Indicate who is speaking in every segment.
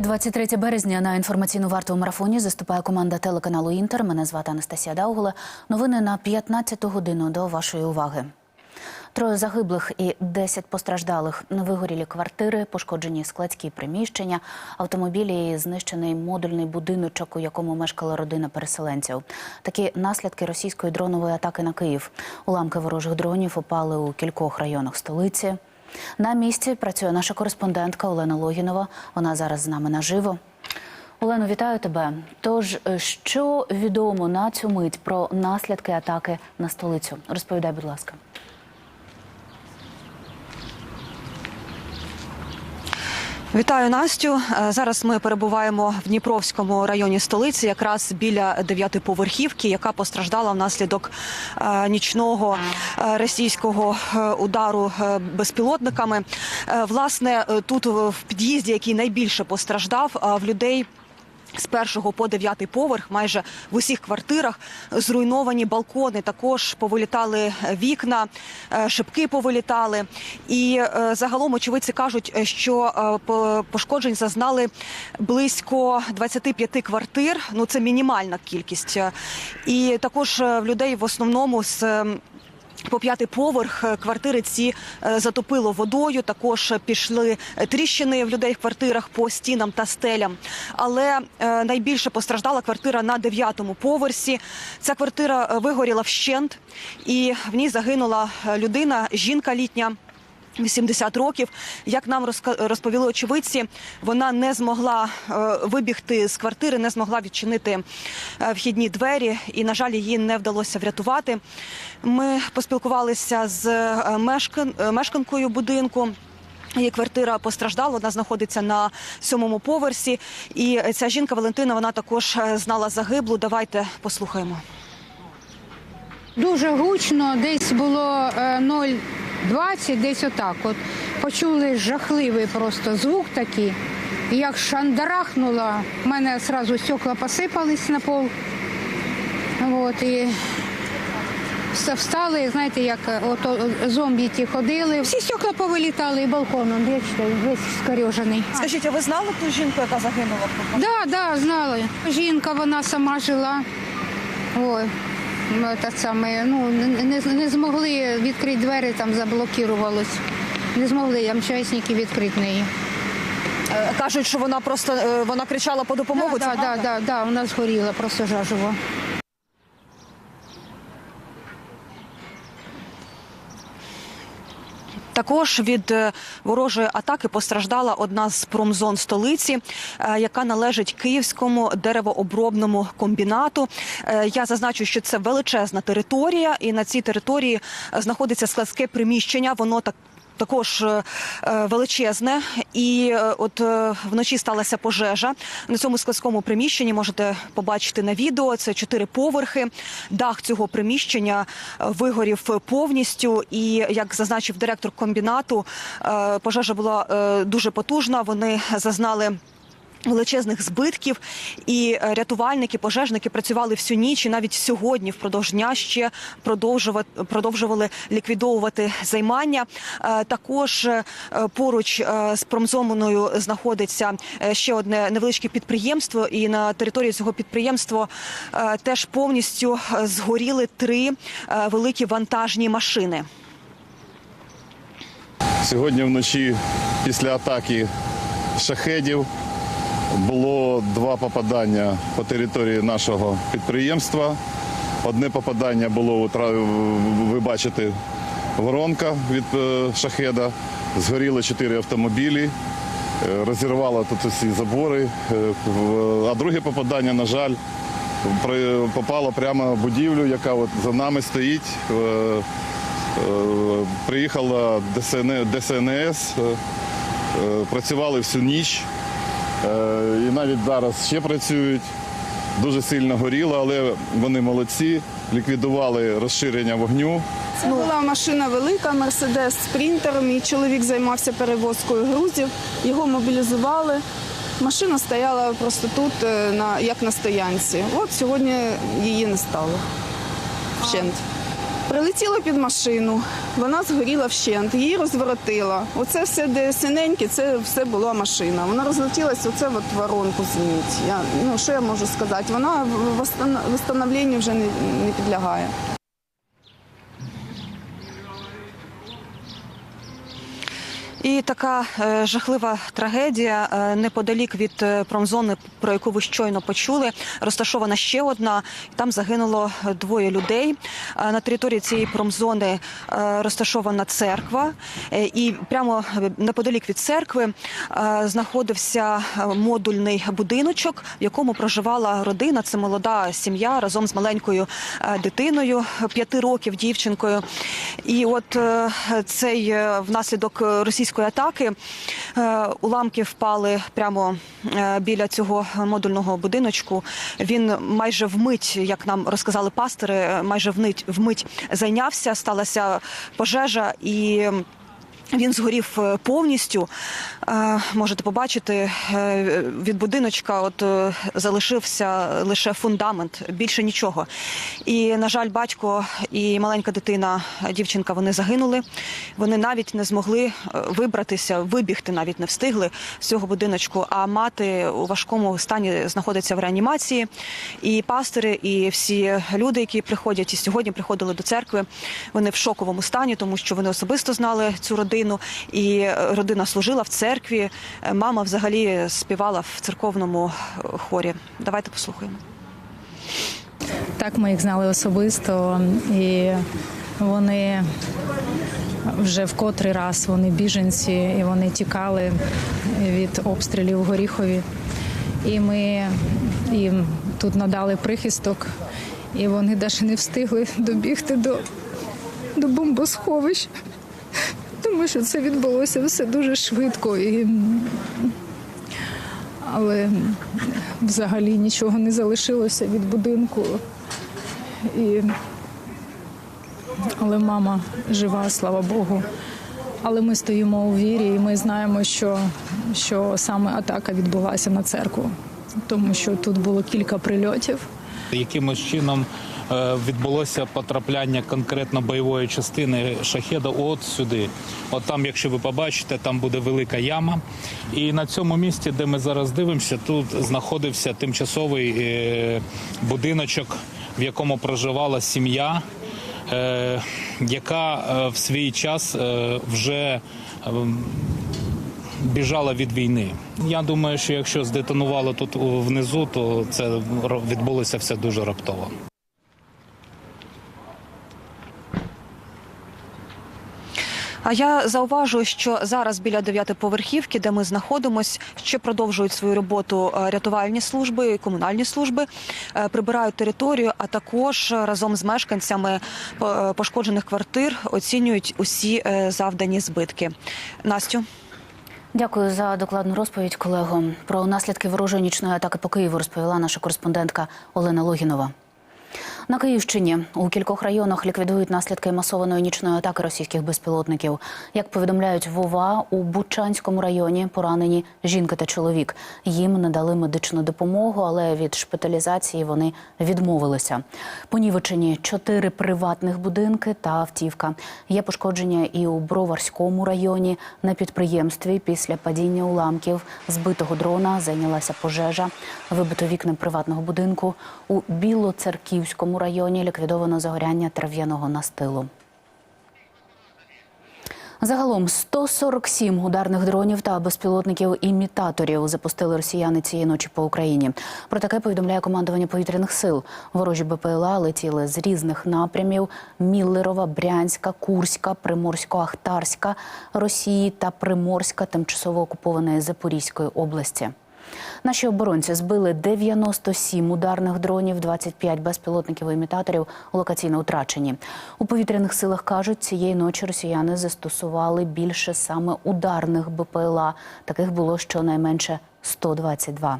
Speaker 1: 23 березня на інформаційну варту у марафоні заступає команда телеканалу Інтер. Мене звати Анастасія Даугула. Новини на 15 годину до вашої уваги. Троє загиблих і 10 постраждалих. Вигорілі квартири, пошкоджені складські приміщення, автомобілі і знищений модульний будиночок, у якому мешкала родина переселенців. Такі наслідки російської дронової атаки на Київ. Уламки ворожих дронів упали у кількох районах столиці. На місці працює наша кореспондентка Олена Логінова. Вона зараз з нами наживо. Олено, вітаю тебе. Тож, е, що відомо на цю мить про наслідки атаки на столицю? Розповідай, будь ласка.
Speaker 2: Вітаю Настю. Е, Зараз ми перебуваємо в Дніпровському районі столиці, якраз біля дев'ятиповерхівки, яка постраждала внаслідок е, нічного е, російського удару безпілотниками. Власне, тут в під'їзді, який найбільше постраждав, в людей. З першого по дев'ятий поверх, майже в усіх квартирах зруйновані балкони. Також повилітали вікна, е, шибки повилітали. І е, загалом очевидці кажуть, е, що по- пошкоджень зазнали близько 25 квартир. Ну це мінімальна кількість. І також в людей в основному з. По п'ятий поверх е, квартири ці е, затопило водою. Також пішли е, тріщини в людей в квартирах по стінам та стелям. Але найбільше постраждала квартира на дев'ятому поверсі. Ця квартира вигоріла вщент, і в ній загинула людина, жінка літня. 80 років, як нам розповіли очевидці, вона не змогла е, вибігти з квартири, не змогла відчинити е, вхідні двері, і на жаль, її не вдалося врятувати. Ми поспілкувалися з е, мешкан- мешканкою будинку. Її квартира постраждала, вона знаходиться на сьомому поверсі. І ця жінка Валентина вона також знала загиблу. Давайте послухаємо.
Speaker 3: Дуже гучно, десь було е, 0,20, десь отак. От почули жахливий просто звук такий. І як шандарахнуло, в мене одразу стекла посипались на пол. От, і встали, знаєте, як е, ото зомбі ті ходили. Всі стекла повилітали і балконом, бачите, весь скорежений.
Speaker 2: Скажіть, а ви знали ту жінку, яка загинула?
Speaker 3: Да, да, знали. Жінка вона сама жила. Ой, ну, те саме, ну, не, не- змогли відкрити двері, там заблокувалось. Не змогли МЧСники відкрити неї.
Speaker 2: Е, Кажуть, що вона просто е, вона кричала по допомогу.
Speaker 3: Так,
Speaker 2: це правда?
Speaker 3: да, да, вона згоріла просто жаживо.
Speaker 2: Також від е, ворожої атаки постраждала одна з промзон столиці, е, яка належить київському деревообробному комбінату. Е, Я зазначу, що це величезна територія, і на цій території знаходиться складське приміщення. Воно так. Також е, е, величезне, і е, от вночі сталася пожежа на цьому складському приміщенні. Можете побачити на відео. Це чотири поверхи. Дах цього приміщення вигорів повністю. І як зазначив директор комбінату, пожежа була дуже потужна. Вони зазнали. Величезних збитків і е, рятувальники, пожежники працювали всю ніч і навіть сьогодні впродовж дня ще продовжували ліквідовувати займання. Е, Також е, поруч з промзоною знаходиться ще одне невеличке підприємство, і на території цього підприємства теж повністю згоріли три великі вантажні машини.
Speaker 4: Сьогодні вночі після атаки шахедів було два попадання по території нашого підприємства. Одне попадання було, ви бачите, воронка від е, шахеда. Згоріли чотири автомобілі, е, розірвало тут усі забори. Е, А друге попадання, на жаль, попало прямо в будівлю, яка от за нами стоїть. Приїхала ДСНС, працювали всю ніч і навіть зараз ще працюють. Дуже сильно горіло, але вони молодці, ліквідували розширення вогню.
Speaker 5: Це була машина велика, Мерседес Спрінтер. Мій чоловік займався перевозкою грузів. Його мобілізували. Машина стояла просто тут, е, як на стоянці. От сьогодні її не стало. Вщент. Прилетіло під машину, вона згоріла вщент, її розворотила. Оце все, де синеньке, це все була машина. Вона розлетілася, оце от воронку зміть. Я, ну, що я можу сказати? Вона встановленню вже не, не підлягає.
Speaker 2: І така е, жахлива трагедія е, неподалік від е, промзони, про яку ви щойно почули, розташована ще одна. Там загинуло двоє людей. На території цієї промзони розташована церква, і прямо неподалік від церкви знаходився модульний будиночок, в якому проживала родина. Це молода сім'я разом з маленькою дитиною, п'яти років дівчинкою. І от цей внаслідок російської атаки е, уламки впали прямо е, біля цього модульного будиночку. Він майже вмить, як нам розказали пастори, е, майже вмить, вмить зайнявся. Сталася пожежа і. Він згорів е, повністю. Е, Можете побачити, е, від будиночка от залишився лише фундамент, більше нічого. І, на жаль, батько і маленька дитина, дівчинка, вони загинули. Вони навіть не змогли вибратися, вибігти навіть не встигли з цього будиночку. А мати у важкому стані знаходиться в реанімації. І пастори, і всі люди, які приходять і сьогодні приходили до церкви, вони в шоковому стані, тому що вони особисто знали цю родину, і е, родина служила в церкві. Е, Мама взагалі співала в церковному е, хорі. Давайте послухаємо.
Speaker 6: Так, ми їх знали особисто, і вони вже в котрий раз вони біженці, і вони тікали від обстрілів у Горіхові. І ми їм тут надали прихисток, і вони навіть не встигли добігти до, до бомбосховищ, тому що це відбулося все дуже швидко. І... Але взагалі нічого не залишилося від будинку. І... Але мама жива, слава Богу. Але ми стоїмо у вірі, і ми знаємо, що, що саме атака відбулася на церкву, тому що тут було кілька прильотів.
Speaker 7: якимось чином відбулося потрапляння конкретно бойової частини шахеда от сюди. От там, якщо ви побачите, там буде велика яма. І на цьому місці, де ми зараз дивимося, тут знаходився тимчасовий е, будиночок, в якому проживала сім'я. е, Яка е, в свій час е, вже ем, біжала від війни. Я думаю, що якщо здетонувало тут внизу, то це відбулося все дуже раптово.
Speaker 2: А я зауважую, що зараз біля дев'ятиповерхівки, де ми знаходимось, ще продовжують свою роботу е, рятувальні служби, комунальні служби, е, прибирають територію, а також е, разом з мешканцями пошкоджених квартир оцінюють усі завдані збитки. Настю.
Speaker 1: Дякую за докладну розповідь, колего. Про наслідки ворожої нічної атаки по Києву розповіла наша кореспондентка Олена Логінова. На Київщині у кількох районах ліквідують наслідки масованої нічної атаки російських безпілотників. Як повідомляють в ОВА, у Бучанському районі поранені жінка та чоловік. Їм надали медичну допомогу, але від шпиталізації вони відмовилися. Понівечені чотири приватних будинки та автівка. Є пошкодження і у Броварському районі. На підприємстві після падіння уламків збитого дрона зайнялася пожежа. Вибито вікна приватного будинку. У Білоцерківському районі ліквідовано загоряння трав'яного настилу. Загалом 147 ударних дронів та безпілотників-імітаторів запустили росіяни цієї ночі по Україні. Про таке повідомляє командування повітряних сил. Ворожі БПЛА летіли з різних напрямів: Міллерова, Брянська, Курська, Приморсько-Ахтарська, Росії та Приморська, тимчасово окупованої Запорізької області. Наші оборонці збили 97 ударних дронів, 25 безпілотників імітаторів локаційно втрачені. У повітряних силах кажуть, цієї ночі росіяни застосували більше саме ударних БПЛА. Таких було щонайменше 122.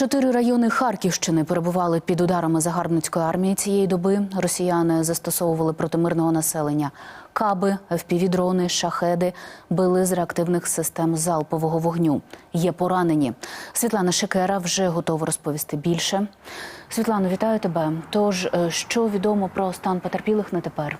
Speaker 1: Чотири райони Харківщини перебували під ударами загарбницької армії цієї доби. Росіяни застосовували проти мирного населення каби, впівдрони, шахеди, били з реактивних систем залпового вогню. Є поранені. Світлана Шекера вже готова розповісти більше. Світлано, вітаю тебе. Тож, е, що відомо про стан потерпілих на тепер?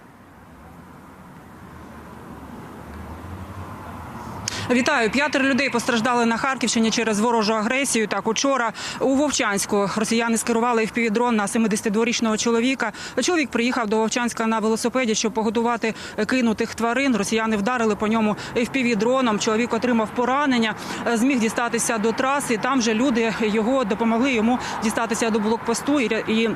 Speaker 8: Вітаю. П'ятеро людей постраждали на Харківщині через ворожу агресію. Так, учора у Вовчанську росіяни скерували впівдрон на 72-річного чоловіка. Чоловік приїхав до Вовчанська на велосипеді, щоб погодувати кинутих тварин. Росіяни вдарили по ньому впівдроном. Чоловік отримав поранення, зміг дістатися до траси. Там же люди його допомогли йому дістатися до блокпосту і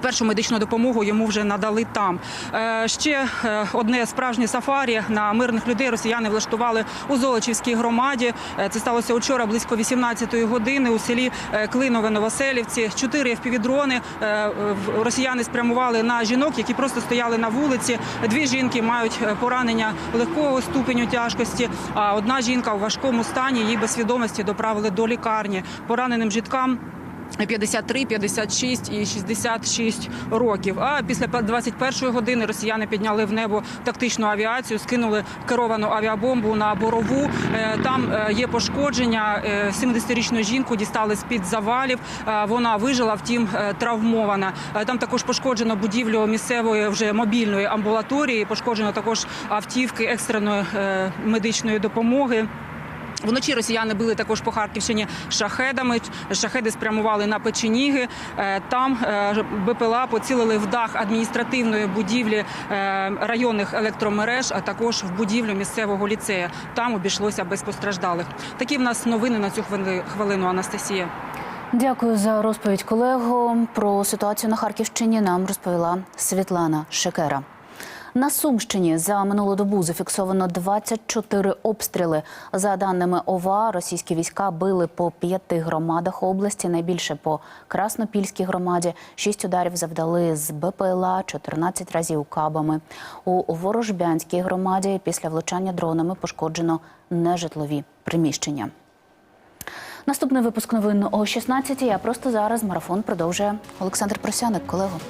Speaker 8: Першу медичну допомогу йому вже надали там. Е, Ще е, одне справжнє сафарі на мирних людей росіяни влаштували у Золочівській громаді. Е, Це сталося вчора близько 18-ї години у селі е, Клинове Новоселівці. Чотири впівдрони е, росіяни спрямували на жінок, які просто стояли на вулиці. Дві жінки мають е, поранення легкого ступеню тяжкості. А одна жінка у важкому стані її без свідомості доправили до лікарні. Пораненим жіткам 53, 56 і 66 років. А після 21 години росіяни підняли в небо тактичну авіацію, скинули керовану авіабомбу на борову. Е, Там е, є пошкодження. Е, 70-річну жінку дістали з під завалів. Е, Вона вижила, втім е, травмована. Е, Там також пошкоджено будівлю місцевої вже мобільної амбулаторії. Пошкоджено також автівки екстреної е, медичної допомоги. Вночі росіяни били також по Харківщині шахедами. Шахеди спрямували на печеніги. Е, Там е, БПЛА поцілили в дах адміністративної будівлі е, районних електромереж, а також в будівлю місцевого ліцею. Там обійшлося без постраждалих. Такі в нас новини на цю хвили- хвилину. Анастасія.
Speaker 1: Дякую за розповідь, колего. Про ситуацію на Харківщині нам розповіла Світлана Шекера. На Сумщині за минулу добу зафіксовано 24 обстріли. За даними ОВА, російські війська били по п'яти громадах області. Найбільше по Краснопільській громаді. Шість ударів завдали з БПЛА, 14 разів кабами. У Ворожбянській громаді після влучання дронами пошкоджено нежитлові приміщення. Наступний випуск новин о 16 А просто зараз марафон продовжує Олександр Просяник, колего.